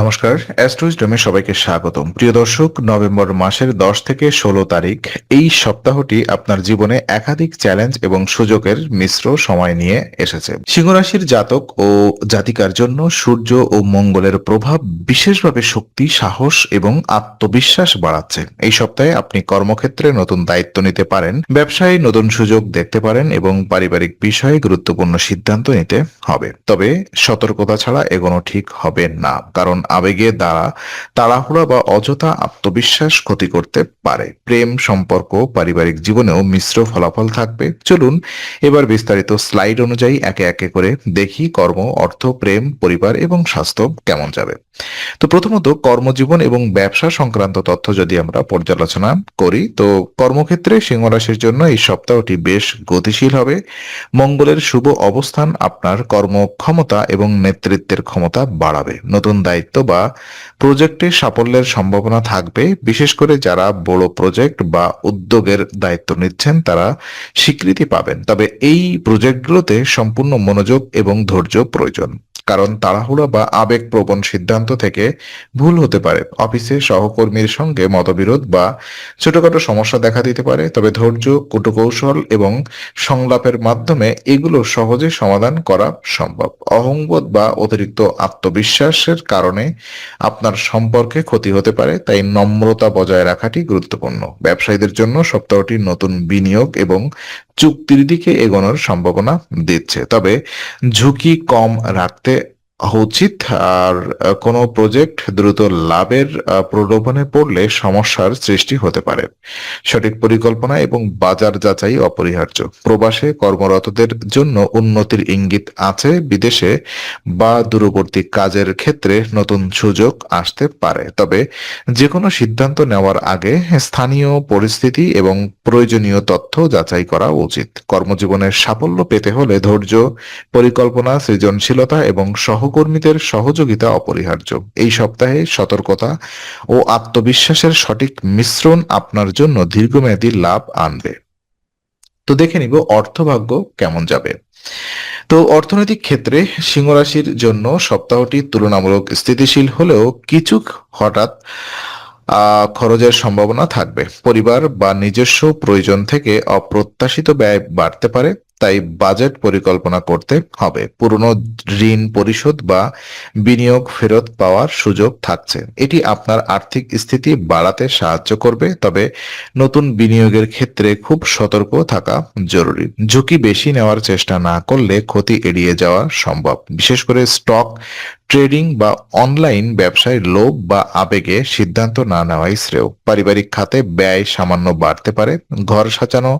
নমস্কার, অ্যাস্ট্রোইজডমে সবাইকে স্বাগতম। প্রিয় দর্শক, নভেম্বর মাসের দশ থেকে ষোলো তারিখ, এই সপ্তাহটি আপনার জীবনে একাধিক চ্যালেঞ্জ এবং সুযোগের মিশ্র সময় নিয়ে এসেছে। সিংহরাশির জাতক ও জাতিকার জন্য সূর্য ও মঙ্গলের প্রভাব বিশেষভাবে শক্তি, সাহস এবং আত্মবিশ্বাস বাড়াচ্ছে। এই সপ্তাহে আপনি কর্মক্ষেত্রে নতুন দায়িত্ব নিতে পারেন, ব্যবসায় নতুন সুযোগ দেখতে পারেন এবং পারিবারিক বিষয়ে গুরুত্বপূর্ণ সিদ্ধান্ত নিতে হবে। তবে সতর্কতা ছাড়া এগোনো ঠিক হবে না, কারণ আবেগে দ্বারা তাড়াহুড়া বা অযথা আত্মবিশ্বাস ক্ষতি করতে পারে। প্রেম, সম্পর্ক, পারিবারিক জীবনেও মিশ্র ফলাফল থাকবে। চলুন এবার বিস্তারিত স্লাইড অনুযায়ী একে একে করে দেখি কর্ম, অর্থ, প্রেম, পরিবার এবং স্বাস্থ্য কেমন যাবে। তো প্রথমত কর্মজীবন এবং ব্যবসা সংক্রান্ত তথ্য যদি আমরা পর্যালোচনা করি, তো কর্মক্ষেত্রে সিংহ রাশির জন্য এই সপ্তাহটি বেশ গতিশীল হবে। মঙ্গলের শুভ অবস্থান আপনার কর্মক্ষমতা এবং নেতৃত্বের ক্ষমতা বাড়াবে। নতুন দায়িত্ব বা প্রজেক্টে সাফল্যের সম্ভাবনা থাকবে। বিশেষ করে যারা বড় প্রজেক্ট বা উদ্যোগের দায়িত্ব নিচ্ছেন, তারা স্বীকৃতি পাবেন। তবে এই প্রজেক্টগুলোতে সম্পূর্ণ মনোযোগ এবং ধৈর্য প্রয়োজন। কারণ তাড়াহুড়া বা আবেগপ্রবণ সিদ্ধান্ত থেকে ভুল হতে পারে। অফিসে সহকর্মীর সঙ্গে মতবিরোধ বা ছোটখাটো সমস্যা দেখা দিতে পারে, তবে ধৈর্য, কুটকৌশল এবং সংলাপের মাধ্যমে এগুলো সহজে সমাধান করা সম্ভব। অহংবোধ বা অতিরিক্ত আত্মবিশ্বাসের কারণে আপনার সম্পর্কে ক্ষতি হতে পারে, তাই নম্রতা বজায় রাখাটি গুরুত্বপূর্ণ। ব্যবসায়ীদের জন্য সপ্তাহটি নতুন বিনিয়োগ এবং চুক্তির দিকে এগোনোর সম্ভাবনা দিচ্ছে। তবে ঝুঁকি কম রাখতে উচিত আর কোনো প্রজেক্ট দ্রুত লাভের প্রলোভনে পড়লে সমস্যার সৃষ্টি হতে পারে। সঠিক পরিকল্পনা এবং বাজার যাচাই অপরিহার্য। প্রবাসে কর্মরতদের জন্য উন্নতির ইঙ্গিত আছে বিদেশে বা দূরবর্তী কাজের ক্ষেত্রে নতুন সুযোগ আসতে পারে। তবে যে কোনো সিদ্ধান্ত নেওয়ার আগে স্থানীয় পরিস্থিতি এবং প্রয়োজনীয় তথ্য যাচাই করা উচিত। কর্মজীবনের সাফল্য পেতে হলে ধৈর্য, পরিকল্পনা, সৃজনশীলতা এবং সহকর্মীদের সহযোগিতা অপরিহার্য। এই সপ্তাহে সতর্কতা ও আত্মবিশ্বাসের সঠিক মিশ্রণ আপনার জন্য দীর্ঘমেয়াদী লাভ আনবে। তো দেখে নিব অর্থভাগ্য কেমন যাবে। তো অর্থনৈতিক ক্ষেত্রে সিংহ রাশির জন্য সপ্তাহটি তুলনামূলক স্থিতিশীল হলেও কিছু হঠাৎ খরচের সম্ভাবনা থাকবে। পরিবার বা নিজস্ব প্রয়োজন থেকে অপ্রত্যাশিত ব্যয় বাড়তে পারে। তাই বাজেট পরিকল্পনা করতে হবে। পুরনো ঋণ পরিশোধ বা বিনিয়োগ ফেরত পাওয়ার সুযোগ থাকছে। এটি আপনার আর্থিক স্থিতি বাড়াতে সাহায্য করবে, তবে নতুন বিনিয়োগের ক্ষেত্রে খুব সতর্ক থাকা জরুরি। ঝুঁকি বেশি নেওয়ার চেষ্টা না করলে ক্ষতি এড়িয়ে যাওয়া সম্ভব। বিশেষ করে স্টক ট্রেডিং বা অনলাইন ব্যবসায় লোভ বা আবেগে সিদ্ধান্ত না নেওয়াই শ্রেয়। পারিবারিক খাতে ব্যয় সামান্য বাড়তে পারে, ঘর সাজানো,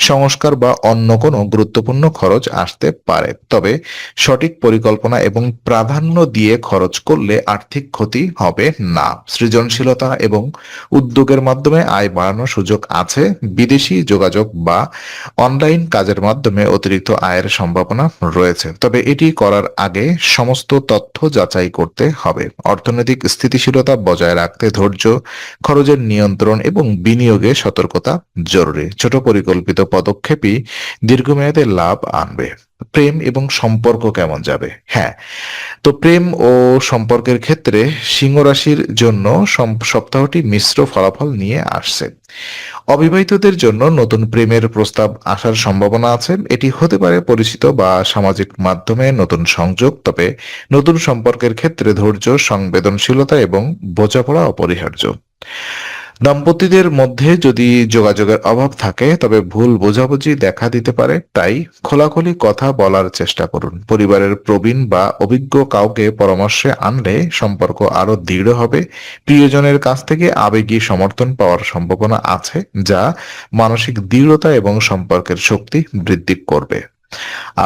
সংস্কার বা অন্য কোনো গুরুত্বপূর্ণ খরচ আসতে পারে। তবে সঠিক পরিকল্পনা এবং প্রাধান্য দিয়ে খরচ করলে আর্থিক ক্ষতি হবে না। সৃজনশীলতা এবং উদ্যোগের মাধ্যমে আয় বাড়ানোর সুযোগ আছে। বিদেশি যোগাযোগ বা অনলাইন কাজের মাধ্যমে অতিরিক্ত আয়ের সম্ভাবনা রয়েছে। তবে এটি করার আগে সমস্ত তথ্য যাচাই করতে হবে। অর্থনৈতিক স্থিতিশীলতা বজায় রাখতে ধৈর্য, খরচের নিয়ন্ত্রণ এবং বিনিয়োগে সতর্কতা জরুরি। ছোট পরিকল্পিত পদক্ষেপই দীর্ঘমেয়াদে লাভ আনবে। প্রেম এবং সম্পর্ক কেমন যাবে? হ্যাঁ তো প্রেম ও সম্পর্কের ক্ষেত্রে সিংহ রাশির জন্য সপ্তাহটি মিশ্র ফলাফল নিয়ে আসছে। অবিবাহিতদের জন্য নতুন প্রেমের প্রস্তাব আসার সম্ভাবনা আছে। এটি হতে পারে পরিচিত বা সামাজিক মাধ্যমে নতুন সংযোগ, তবে নতুন সম্পর্কের ক্ষেত্রে ধৈর্য, সংবেদনশীলতা এবং বোঝাপড়া অপরিহার্য। দম্পতিদের মধ্যে যদি যোগাযোগের অভাব থাকে, তবে ভুল বোঝাবুঝি দেখা দিতে পারে, তাই খোলাখুলি কথা বলার চেষ্টা করুন। পরিবারের প্রবীণ বা অভিজ্ঞ কাউকে পরামর্শে আনলে সম্পর্ক আরও দৃঢ় হবে। প্রিয়জনের কাছ থেকে আবেগী সমর্থন পাওয়ার সম্ভাবনা আছে, যা মানসিক দৃঢ়তা এবং সম্পর্কের শক্তি বৃদ্ধি করবে।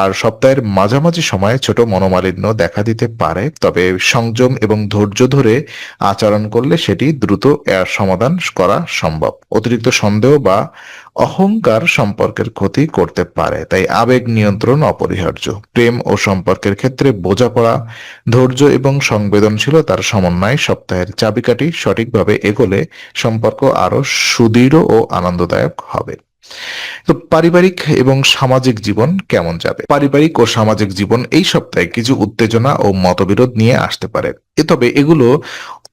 আর সপ্তাহের মাঝামাঝি সময়ে ছোট মনোমালিন্য দেখা দিতে পারে, তবে সংযম এবং ধৈর্য ধরে আচরণ করলে সেটি দ্রুত সমাধান করা সম্ভব। অতিরিক্ত সন্দেহ বা অহংকার সম্পর্কের ক্ষতি করতে পারে, তাই আবেগ নিয়ন্ত্রণ অপরিহার্য। প্রেম ও সম্পর্কের ক্ষেত্রে বোঝাপড়া, ধৈর্য এবং সংবেদনশীলতার সমন্বয় সপ্তাহের চাবিকাঠি সঠিকভাবে এগোলে সম্পর্ক আরও সুদৃঢ় ও আনন্দদায়ক হবে। তো পারিবারিক এবং সামাজিক জীবন কেমন যাবে? পারিবারিক ও সামাজিক জীবন এই সপ্তাহে কিছু উত্তেজনা ও মতবিরোধ নিয়ে আসতে পারে। এ তবে এগুলো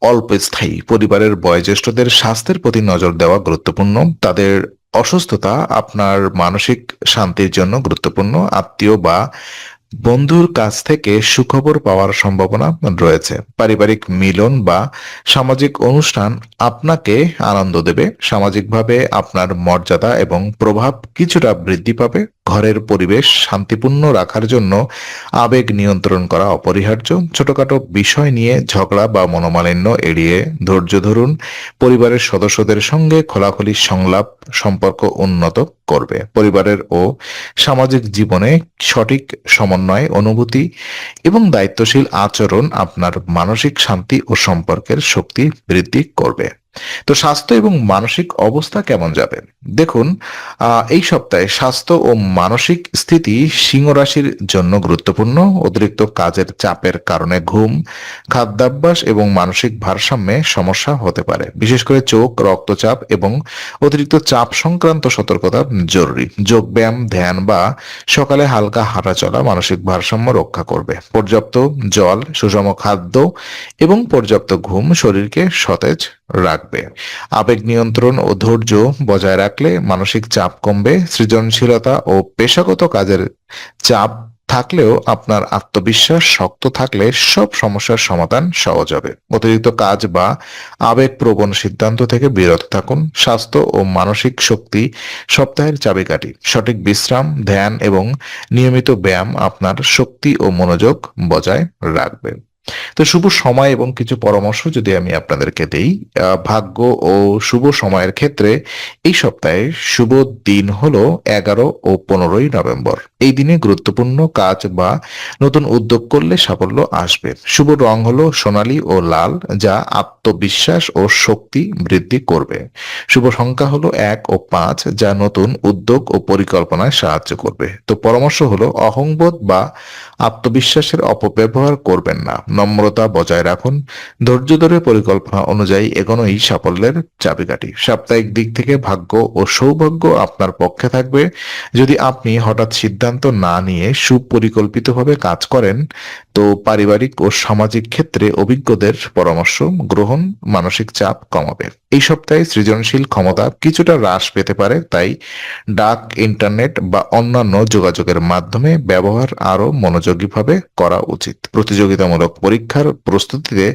অল্প স্থায়ী। পরিবারের বয়োজ্যেষ্ঠদের স্বাস্থ্যের প্রতি নজর দেওয়া গুরুত্বপূর্ণ। তাদের অসুস্থতা আপনার মানসিক শান্তির জন্য গুরুত্বপূর্ণ। আত্মীয় বা বন্ধুর কাছ থেকে সুখবর পাওয়ার সম্ভাবনা রয়েছে। পারিবারিক মিলন বা সামাজিক অনুষ্ঠান আপনাকে আনন্দ দেবে। সামাজিকভাবে আপনার মর্যাদা এবং প্রভাব কিছুটা বৃদ্ধি পাবে। ঘরের পরিবেশ শান্তিপূর্ণ রাখার জন্য আবেগ নিয়ন্ত্রণ করা অপরিহার্য। ছোটখাটো বিষয় নিয়ে ঝগড়া বা মনোমালিন্য এড়িয়ে ধৈর্য ধরুন। পরিবারের সদস্যদের সঙ্গে খোলাখুলি সংলাপ, সম্পর্ক উন্নত করবে। পরিবারের ও সামাজিক জীবনে সঠিক সমন্বয়, অনুভূতি এবং দায়িত্বশীল আচরণ আপনার মানসিক শান্তি ও সম্পর্কের শক্তি বৃদ্ধি করবে। তো স্বাস্থ্য এবং মানসিক অবস্থা কেমন যাবে? দেখুন এই সপ্তাহে স্বাস্থ্য ও মানসিক স্থিতি সিংহ রাশির জন্য গুরুত্বপূর্ণ। অতিরিক্ত কাজের চাপের কারণে ঘুম, খাদ্যাভ্যাস এবং মানসিক ভারসাম্যে সমস্যা হতে পারে। বিশেষ করে চোখ, রক্তচাপ এবং অতিরিক্ত চাপ সংক্রান্ত সতর্কতা জরুরি। যোগব্যায়াম ধ্যান বা সকালে হালকা হাঁটা চলা মানসিক ভারসাম্য রক্ষা করবে। পর্যাপ্ত জল, সুষম খাদ্য এবং পর্যাপ্ত ঘুম শরীরকে সতেজ রাখবে। আবেগ নিয়ন্ত্রণ ও ধৈর্য বজায় রাখলে মানসিক চাপ কমবে, সৃজনশীলতা ও পেশাগত কাজের চাপ থাকলেও আপনার আত্মবিশ্বাস শক্ত থাকলে সব সমস্যার সমাধান সহজ হবে। অতিরিক্ত কাজ বা আবেগপ্রবণ সিদ্ধান্ত থেকে বিরত থাকুন। স্বাস্থ্য ও মানসিক শক্তি সপ্তাহের চাবিকাঠি। সঠিক বিশ্রাম, ধ্যান এবং নিয়মিত ব্যায়াম আপনার শক্তি ও মনোযোগ বজায় রাখবে। তো শুভ সময় এবং কিছু পরামর্শ যদি আমি আপনাদেরকে দেই ভাগ্য ও শুভ সময়ের ক্ষেত্রে এই সপ্তাহে শুভ দিন হলো এগারো ও পনেরোই নভেম্বর। এই দিনে গুরুত্বপূর্ণ কাজ বা নতুন উদ্যোগ করলে সাফল্য আসবে। শুভ রং হলো সোনালী ও লাল, যা আত্মবিশ্বাস ও শক্তি বৃদ্ধি করবে। শুভ সংখ্যা হলো এক ও পাঁচ, যা নতুন উদ্যোগ ও পরিকল্পনায় সাহায্য করবে। তো পরামর্শ হলো, অহংবোধ বা আত্মবিশ্বাসের অপব্যবহার করবেন না। নম্রতা বজায় রাখুন। ধৈর্য ধরে পরিকল্পনা অনুযায়ী এগোনোই সাফল্যের চাবিকাঠি। সাপ্তাহিক দিক থেকে ভাগ্য ও সৌভাগ্য আপনার পক্ষে থাকবে। যদি আপনি হঠাৎ সিদ্ধান্ত না নিয়ে সুপরিকল্পিতভাবে কাজ করেন, তো পারিবারিক ও সামাজিক ক্ষেত্রে অভিজ্ঞদের পরামর্শ, গ্রহণ মানসিক চাপ কমাবে। এই সপ্তাহে সৃজনশীল ক্ষমতা কিছুটা হ্রাস পেতে পারে, তাই ডাক, ইন্টারনেট বা অন্যান্য যোগাযোগের মাধ্যমে ব্যবহার আরও মনোযোগীভাবে করা উচিত। প্রতিযোগিতামূলক পরীক্ষার প্রস্তুতিতে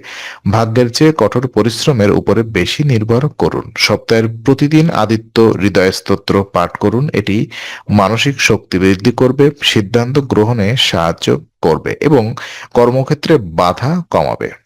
ভাগ্যের চেয়ে কঠোর পরিশ্রমের উপরে বেশি নির্ভর করুন। সপ্তাহের প্রতিদিন আদিত্য হৃদয় স্তোত্র পাঠ করুন, এটি মানসিক শক্তি বৃদ্ধি করবে, সিদ্ধান্ত গ্রহণে সাহায্য করবে এবং কর্মক্ষেত্রে বাধা কমাবে।